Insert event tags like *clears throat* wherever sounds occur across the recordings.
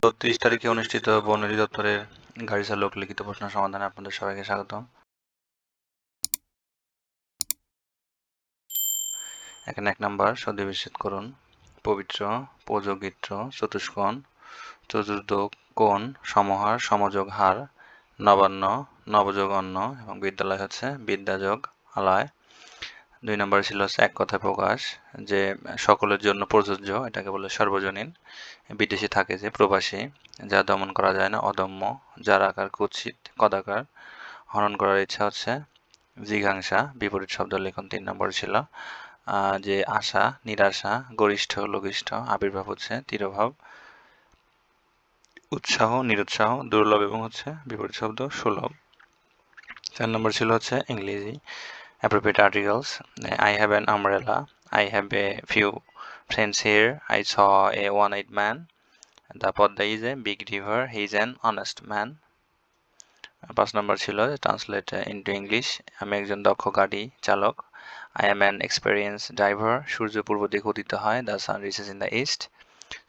তিরিশ তারিখে অনুষ্ঠিত বন অধিদপ্তরের গাড়ি চালক লিখিত প্রশ্ন সমাধানে আপনাদের সবাইকে স্বাগত এখানে এক নাম্বার সন্ধিবিচ্ছেদ করুন। পবিত্র পযোগিত্র চতুষ্কোণ, চতুর্থ কোণ, সমহার, সমযোগ, হার, নবান্ন, নবযোগ অন্ন এবং বিদ্যালয় হচ্ছে বিদ্যাযোগ, আলয়। দুই নম্বর ছিল এক কথায় প্রকাশ, যে সকলের জন্য প্রযোজ্য, এটাকে বলে সর্বজনীন। বিদেশে থাকে যে প্রবাসী, যা দমন করা যায় না, অদম্য, যার আকার কুৎসিত, কদাকার। হরণ করার ইচ্ছা হচ্ছে জিঘাংসা, বিপরীত শব্দ লেখন তিন নম্বর ছিল যে আশা, নিরাশা, গরিষ্ঠ, লঘিষ্ঠ, আবির্ভাব হচ্ছে, তিরোভাব। উৎসাহ, নিরুৎসাহ, দুর্লভ এবং হচ্ছে বিপরীত শব্দ সুলভ। চার নম্বর ছিল হচ্ছে ইংরেজি appropriate articles. I have an umbrella. I have a few friends here. I saw a one-eyed man. The Podda is a big river. He is an honest man. পাঁচ নম্বর ছিল ট্রান্সলেট ইন্টু ইংলিশ আমি একজন দক্ষ গাড়ি চালক I am an experience driver সূর্য পূর্ব দিকে উদিত হয় the sun rises in the east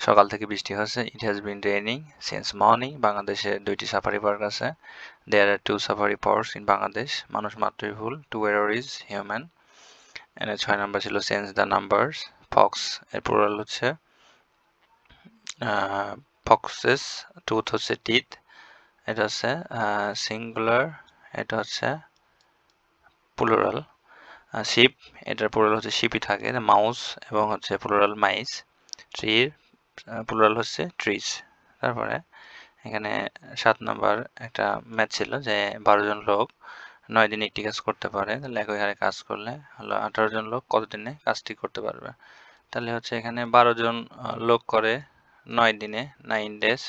সকাল থেকে বৃষ্টি হচ্ছে it has been raining since morning বাংলাদেশে দুইটি সাফারি পার্ক আছে। There are two safari parks in Bangladesh মানুষ মাত্রই ভুল। টু এরর ইজ হিউম্যান এনে ছয় নাম্বার ছিল চেঞ্জ দ্য নাম্বারস ফক্স এর পুরাল হচ্ছে ফক্সেস টুথ হচ্ছে টিথ এটা হচ্ছে সিঙ্গুলার এটা হচ্ছে প্লুরাল শিপ এটার প্লুরাল হচ্ছে শিপই থাকে। মাউস এবং হচ্ছে প্লুরাল মাইস ট্রির প্লুরাল হচ্ছে ট্রিজ তারপরে এখানে সাত নম্বর একটা ম্যাথ ছিল যে বারো জন লোক নয় দিনে একটি কাজ করতে পারে, তাহলে একই হারে কাজ করলে হলো আঠারো জন লোক কত দিনে কাজটি করতে পারবে? তাহলে হচ্ছে এখানে বারো জন লোক করে নয় দিনে নাইন ডেজ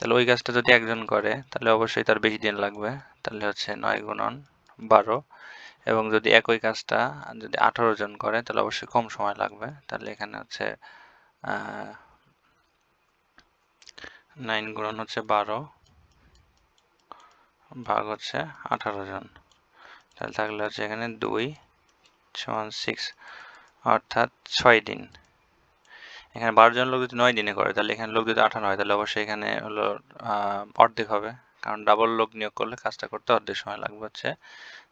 তাহলে ওই কাজটা যদি একজন করে, তাহলে অবশ্যই তার বেশি দিন লাগবে। তাহলে হচ্ছে নয় গুণন বারো। এবং যদি একই কাজটা যদি আঠারো জন করে, তাহলে অবশ্যই কম সময় লাগবে। তাহলে এখানে হচ্ছে নাইন গুণন হচ্ছে বারো, ভাগ হচ্ছে আঠারো জন। তাহলে থাকলে হচ্ছে এখানে দুই সমান সিক্স অর্থাৎ ছয় দিন। এখানে বারো জন লোক যদি নয় দিনে করে, তাহলে এখানে লোক যদি আঠারো হয়, তাহলে অবশ্যই এখানে হলো অর্ধেক হবে। কারণ ডাবল লোক নিয়োগ করলে কাজটা করতে অর্ধেক সময় লাগবে হচ্ছে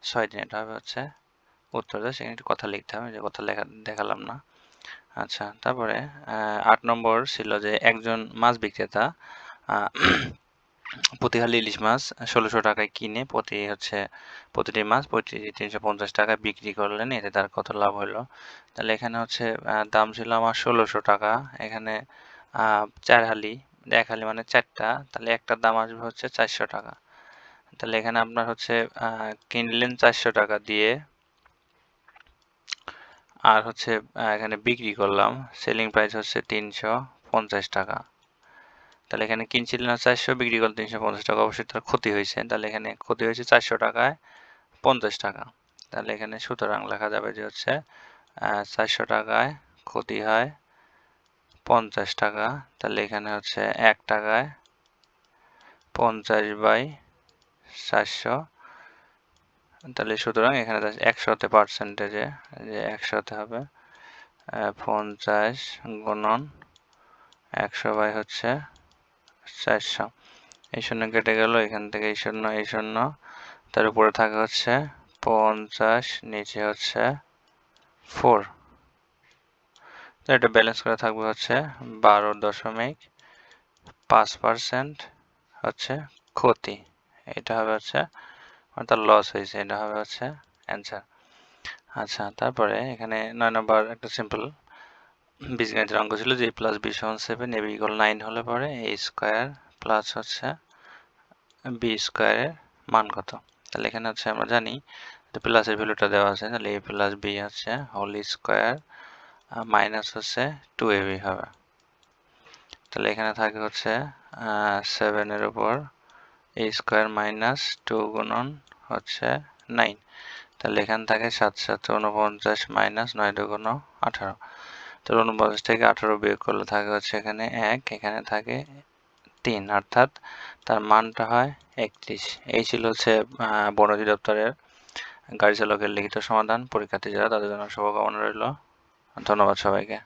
ছয় দিন। এটা হবে হচ্ছে উত্তর। সেখানে একটু কথা লিখতে হবে, যে কথা লেখা, দেখালাম না। আচ্ছা তারপরে আট নম্বর ছিল যে একজন মাছ বিক্রেতা *clears throat* প্রতি ইলিশ মাছ ষোলোশো টাকায় কিনে প্রতি হচ্ছে, প্রতিটি মাছ প্রতি তিনশো পঞ্চাশ টাকায় বিক্রি করলেন, এতে তার কত লাভ হলো? তাহলে এখানে হচ্ছে দাম ছিল আমার ষোলোশো টাকা, এখানে চার হালি, এক হালি মানে চারটা, তাহলে একটার দাম আসবে হচ্ছে চারশো টাকা। তাহলে এখানে আপনার হচ্ছে কিনলেন চারশো টাকা দিয়ে আর হচ্ছে এখানে বিক্রি করলাম। সেলিং প্রাইস হচ্ছে তিনশো পঞ্চাশ টাকা। তাহলে এখানে কিনছিলেন চারশো, বিক্রি করলেন তিনশো পঞ্চাশ টাকা। অবশ্যই তার ক্ষতি হয়েছে। তাহলে এখানে ক্ষতি হয়েছে চারশো টাকায় পঞ্চাশ টাকা। তাহলে এখানে সুতরাং লেখা যাবে যে হচ্ছে চারশো টাকায় ক্ষতি হয় পঞ্চাশ টাকা। তাহলে এখানে হচ্ছে এক টাকায় পঞ্চাশ বাই চারশো। তাহলে সুতরাং এখানে একশোতে পার্সেন্টেজে যে একশোতে হবে পঞ্চাশ গুণন একশো বাই হচ্ছে চারশো। এই শূন্য কেটে গেল, এখান থেকে এই শূন্য এই শূন্য, তার উপরে থাকে হচ্ছে পঞ্চাশ, নিচে হচ্ছে ফোর এটা ব্যালেন্স করে থাকবে হচ্ছে বারো দশমিক পাঁচ পার্সেন্ট হচ্ছে ক্ষতি। এটা হবে হচ্ছে অর্থাৎ লস হয়েছে, এটা হবে হচ্ছে অ্যান্সার আচ্ছা তারপরে এখানে নয় নম্বর একটা সিম্পল বীজগণিতের অঙ্ক ছিল যে প্লাস বি সমান seven A B equal nine হলে পরে এ স্কোয়ার প্লাস হচ্ছে বি স্কোয়ারের মান কত? তাহলে এখানে হচ্ছে আমরা জানি প্লাসের ভ্যালুটা দেওয়া আছে, তাহলে এ প্লাস বি হচ্ছে হোল স্কোয়ার মাইনাস হচ্ছে টু এ বি হবে। তাহলে এখানে থাকে হচ্ছে সেভেনের উপর এ স্কোয়ার মাইনাস টু গুণন হচ্ছে নাইন তাহলে এখান থেকে সাত সাত উনপঞ্চাশ মাইনাস নয় দুগুণ আঠারো। তো উনপঞ্চাশ থেকে আঠারো বিয়োগ করলে থাকে হচ্ছে এখানে এক, এখানে থাকে তিন। অর্থাৎ তার মানটা হয় একত্রিশ। এই ছিল হচ্ছে বন অধিদপ্তরের গাড়ি চালকের লিখিত সমাধান। পরীক্ষার্থী যারা তাদের জন্য শুভকামনা রইল। ধন্যবাদ সবাইকে।